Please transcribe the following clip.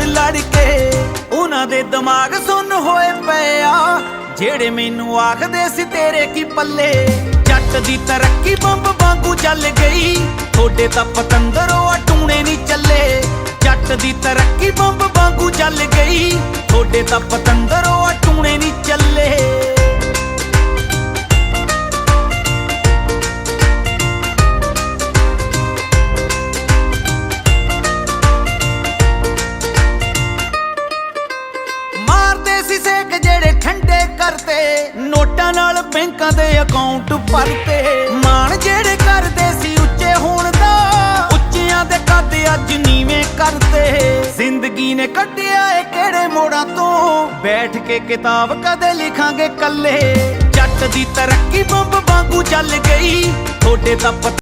ਲੜ ਲੜ ਕੇ ਉਹਨਾਂ ਦੇ ਦਿਮਾਗ ਸੁੰਨ ਹੋਏ ਪਏ ਆ। ਜਿਹੜੇ ਮੈਨੂੰ ਆਖਦੇ ਸੀ ਤੇਰੇ ਕੀ ਪੱਲੇ? ਜੱਟ ਦੀ ਤਰੱਕੀ ਬੰਬ ਵਾਂਗੂ ਚੱਲ ਗਈ। ਥੋੜੇ ਤਾਂ ਪਤੰਦਰੋਂ ਆ ਟੂਣੇ ਨਹੀਂ ਚੱਲੇ। ਜੱਟ ਦੀ ਤਰੱਕੀ ਬੰਬ ਵਾਂਗੂ ਚੱਲ ਗਈ। ਥੋੜੇ ਤਾਂ ਸੀ ਸੇਕ ਜਿਹੜੇ ਠੰਡੇ ਕਰਤੇ। ਨੋਟਾਂ ਨਾਲ ਬੈਂਕਾਂ ਦੇ ਅਕਾਊਂਟ ਭਰਤੇ। ਮਾਣ ਜਿਹੜੇ ਕਰਦੇ ਸੀ ਉੱਚੇ ਹੋਣ ਦਾ। ਉੱਚਿਆਂ ਦੇ ਕੱਦ ਅੱਜ ਨੀਵੇਂ ਕਰਤੇ। ਜ਼ਿੰਦਗੀ ਨੇ ਕੱਢਿਆ ਏ ਕਿਹੜੇ ਮੋੜਾਂ ਤੋਂ। ਬੈਠ ਕੇ ਕਿਤਾਬ ਕਦੇ ਲਿਖਾਂਗੇ ਕੱਲੇ। ਜੱਟ ਦੀ ਤਰੱਕੀ ਬੰਬ ਵਾਂਗੂ ਚੱਲ ਗਈ। ਥੋੜੇ ਤਾਂ